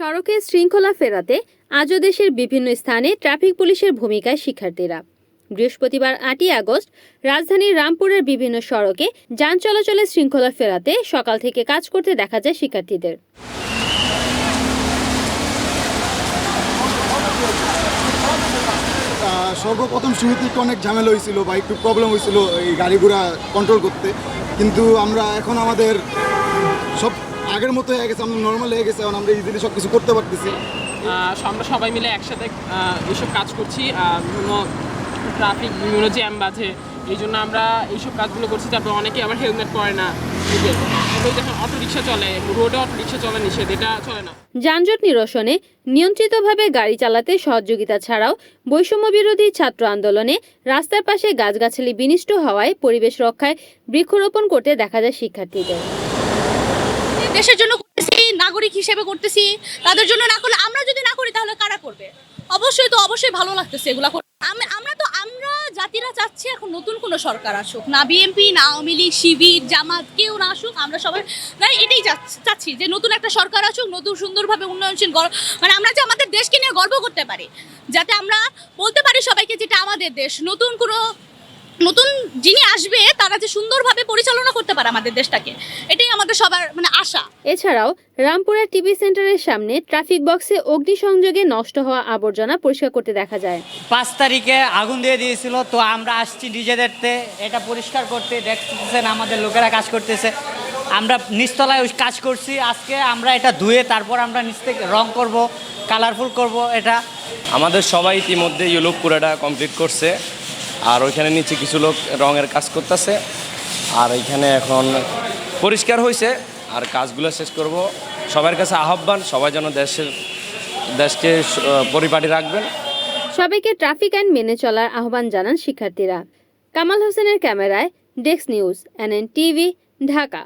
সড়কে শৃঙ্খলা ফেরাতে আজও দেশের বিভিন্ন স্থানে ট্রাফিক পুলিশের ভূমিকায় শিক্ষার্থীরা। বৃহস্পতিবার আটই আগস্ট রাজধানীর রামপুরের বিভিন্ন সড়কে যান চলাচলের শৃঙ্খলা ফেরাতে সকাল থেকে কাজ করতে দেখা যায় শিক্ষার্থীদের। সর্বপ্রথম শুরুতে একটু অনেক ঝামেলা হয়েছিল বা একটু প্রবলেম হয়েছিল এই গাড়ি ঘোড়া কন্ট্রোল করতে। কিন্তু আমরা এখন আমাদের সব আগের মতো হয়ে গেছে আমরা নর্মাল হয়ে গেছে এখন আমরা ইজিলি সব কিছু করতে পারতেছি। আহ, আমরা সবাই মিলে একসাথে এইসব কাজ করছি বিভিন্ন ট্রাফিক বিভিন্ন জ্যাম বাজে এই জন্য আমরা এইসব কাজগুলো করছি তারপর অনেকে আবার হেলমেট পরে না এই যে তারপরে যখন অটো রিক্সা চলে রোডে অটো চলে নিষেধ এটা চলে না। যানজট নিরসনে নিয়ন্ত্রিতভাবে গাড়ি চালাতে সহযোগিতা ছাড়াও বৈষম্য বিরোধী ছাত্র আন্দোলনে রাস্তার পাশে গাছগাছালি বিনিষ্ট হওয়ায় পরিবেশ রক্ষায় বৃক্ষরোপণ করতে দেখা যায় শিক্ষার্থীদের। দেশের জন্য করতেছি, নাগরিক হিসেবে করতেছি, তাদের জন্য না করলে আমরা যদি না করি তাহলে কারা করবে? অবশ্যই তো অবশ্যই ভালো লাগতেছে এগুলা আমরা তো আমরা জাতিরা চাচ্ছি এখন নতুন কোনো সরকার আসুক, না বিএনপি না আওয়ামী লীগ, শিবির, জামাত, কেউ না আসুক, আমরা সবাই না এটাই চাচ্ছি- যে নতুন একটা সরকার আসুক, নতুন সুন্দরভাবে উন্নয়নশীল মানে আমরা যে আমাদের দেশকে নিয়ে গর্ব করতে পারি, যাতে আমরা বলতে পারি সবাইকে যেটা আমাদের দেশ, নতুন কোনো নতুন যিনি আসবে সুন্দরভাবে পরিচালনা করতে পারে আমাদের দেশটাকে। এটাই আমাদের সবার মানে আশা। এছাড়াও রামপুরের টিভি সেন্টারের সামনে ট্রাফিক বক্সে অগ্নিসংযোগে নষ্ট হওয়া আবর্জনা পরিষ্কার করতে দেখা যায়। পাঁচ তারিখে আগুন দিয়ে দিয়েছিল তো আমরা আসছি নিজেদেরতে। এটা পরিষ্কার করতে দেখতেছেন আমাদের লোকেরা কাজ করতেছে। আমরা নিচতলায় ওই কাজ করছি। আজকে আমরা এটা ধুয়ে তারপর আমরা নিচ থেকে রং করব কালারফুল করব এটা। আমাদের সবাই ইতিমধ্যে ইউলুপ পুরাটা কমপ্লিট করছে আর ওইখানে নিচে কিছু লোক রঙের কাজ করতেছে। আর এখানে এখন পরিষ্কার হয়েছে আর কাজগুলো শেষ করব। সবার কাছে আহ্বান সবাই যেন দেশের দেশকে পরিপাটি রাখবেন। সবাইকে ট্রাফিক আইন মেনে চলার আহ্বান জানান শিক্ষার্থীরা। কামাল হোসেনের ক্যামেরায় desk news NN TV Dhaka.